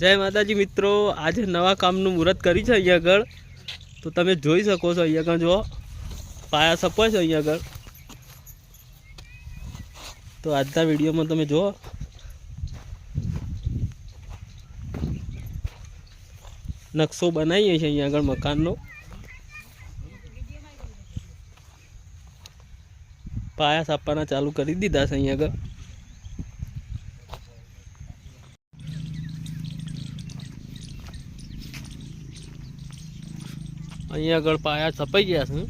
જય માતાજી મિત્રો, આજે નવા કામનું મુહૂર્ત કરી છે અહીંયા આગળ. તો તમે જોઈ શકો છો અહીંયા આગળ જો પાયા સપો છે અહીંયા આગળ. તો આજના વિડીયોમાં તમે જુઓ. નકશો બનાવીએ છીએ અહીંયા આગળ મકાનનો. પાયા સાપવાના ચાલુ કરી દીધા છે અહીંયા આગળ. અહીંયા આગળ પાયા છપાઈ ગયા છે.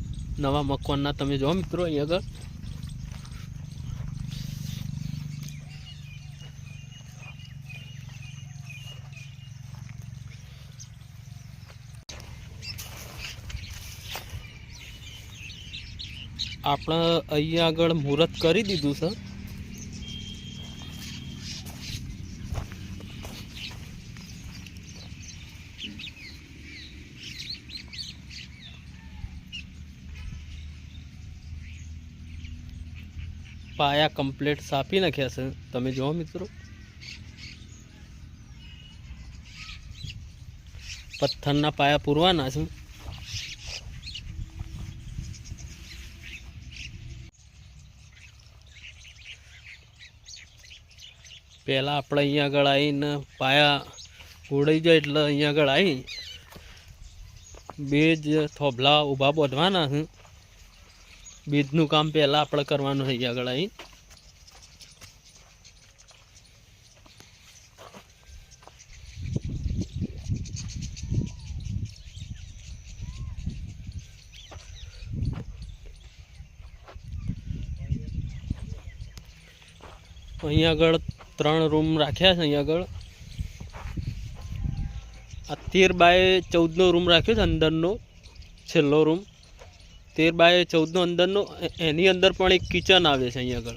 નવા મકાનના તમે જો મિત્રો, અહીંયા આગળ. આપણે અહીંયા આગળ મુહૂર્ત કરી દીધું છે. પાયા કમ્પ્લીટ સાપી નાખ્યા છે. તમે જુઓ મિત્રો. પથ્થરના પાયા પૂરવાના છે. પહેલાં આપણે અહીંયા આગળ આવીને પાયા ઉડાઈ જાય એટલે અહીંયા આગળ આવી બે જ થોભલા ઊભા બોધવાના છે. બીજનું કામ પહેલાં આપણે કરવાનું છે આગળ અહીં. અહીંયા આગળ ત્રણ રૂમ રાખ્યા છે અહીંયા આગળ. આ તેર બાય ચૌદનો રૂમ રાખ્યો છે અંદરનો, છેલ્લો રૂમ. તેર બાય ચૌદનો અંદરનો એની અંદર પણ એક કિચન આવે છે અહીંયા આગળ.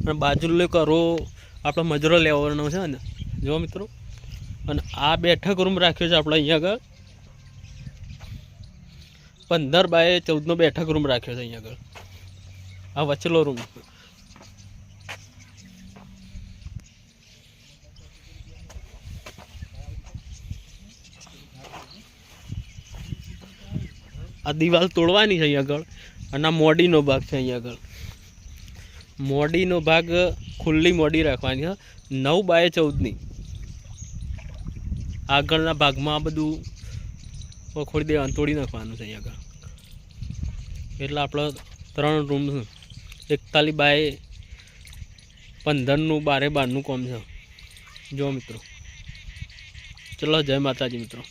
અને બાજુલો કરો આપણે મજરો લેવાનો છે ને. જો મિત્રો. અને આ બેઠક રૂમ રાખ્યો છે આપણે અહીંયા આગળ. પંદર બાય ચૌદનો બેઠક રૂમ રાખ્યો છે અહીંયા આગળ. આ વચલો રૂમ. આ દિવાલ તોડવાની છે અહીંયા આગળ. અને આ મોડીનો ભાગ છે અહીંયા આગળ. મોડીનો ભાગ ખુલ્લી મોડી રાખવાની છે નવ બાય ચૌદની. આગળના ભાગમાં આ બધું ખોડી દેવાનું તોડી નાખવાનું છે અહીંયા આગળ. એટલે આપણે ત્રણ રૂમ એકતાલીસ બાય પંદરનું, બારે બારનું કોમ છે. જો મિત્રો. ચલો, જય માતાજી મિત્રો.